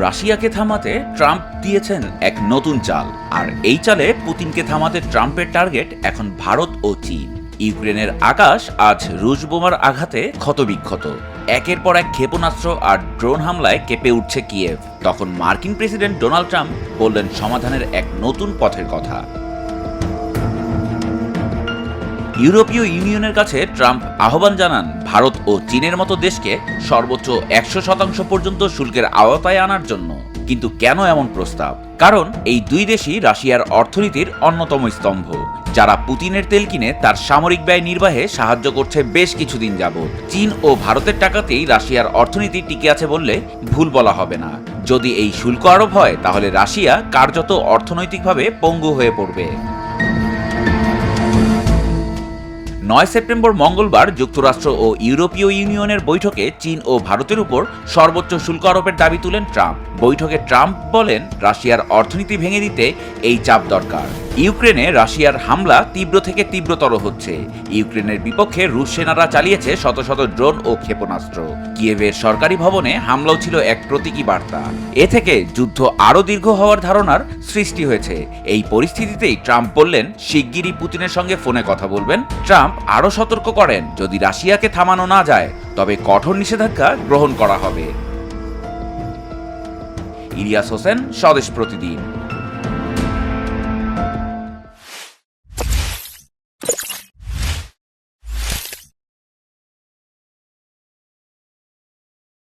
রাশিয়াকে থামাতে ট্রাম্প দিয়েছেন এক নতুন চাল। আর এই চালে পুতিনকে থামাতে ট্রাম্পের টার্গেট এখন ভারত ও চীন। ইউক্রেনের আকাশ আজ রুশ বোমার আঘাতে ক্ষতবিক্ষত। একের পর এক ক্ষেপণাস্ত্র আর ড্রোন হামলায় কেঁপে উঠছে কিয়েভ। তখন মার্কিন প্রেসিডেন্ট ডোনাল্ড ট্রাম্প বললেন সমাধানের এক নতুন পথের কথা। ইউরোপীয় ইউনিয়নের কাছে ট্রাম্প আহ্বান জানান ভারত ও চীনের মতো দেশকে সর্বোচ্চ একশো শতাংশ পর্যন্ত শুল্কের আওতায় আনার জন্য। কিন্তু কেন এমন প্রস্তাব? কারণ এই দুই দেশই রাশিয়ার অর্থনীতির অন্যতম স্তম্ভ। যারা পুতিনের তেল কিনে তার সামরিক ব্যয় নির্বাহে সাহায্য করছে বেশ কিছুদিন যাবৎ। চীন ও ভারতের টাকাতেই রাশিয়ার অর্থনীতি টিকে আছে বললে ভুল বলা হবে না। যদি এই শুল্ক আরোপ হয়, তাহলে রাশিয়া কার্যত অর্থনৈতিকভাবে পঙ্গু হয়ে পড়বে। নয় সেপ্টেম্বর মঙ্গলবার যুক্তরাষ্ট্র ও ইউরোপীয় ইউনিয়নের বৈঠকে চীন ও ভারতের উপর সর্বোচ্চ শুল্ক আরোপের দাবি তুলেন ট্রাম্প। বৈঠকে ট্রাম্প বলেন, রাশিয়ার অর্থনীতি ভেঙে দিতে এই চাপ দরকার। ইউক্রেনে রাশিয়ার হামলা তীব্র থেকে তীব্রতর হচ্ছে। ইউক্রেনের বিপক্ষে রুশ সেনারা চালিয়েছে শত শত ড্রোন ও ক্ষেপণাস্ত্র। কিয়েভের সরকারি ভবনে হামলাও ছিল এক প্রতীকী বার্তা। এ থেকে যুদ্ধ আরও দীর্ঘ হওয়ার ধারণার সৃষ্টি হয়েছে। এই পরিস্থিতিতেই ট্রাম্প বললেন, শিগগিরই পুতিনের সঙ্গে ফোনে কথা বলবেন। ট্রাম্প আরও সতর্ক করেন, যদি রাশিয়াকে থামানো না যায়, তবে কঠোর নিষেধাজ্ঞা গ্রহণ করা হবে। ইলিয়াস হোসেন, স্বদেশ প্রতিদিন।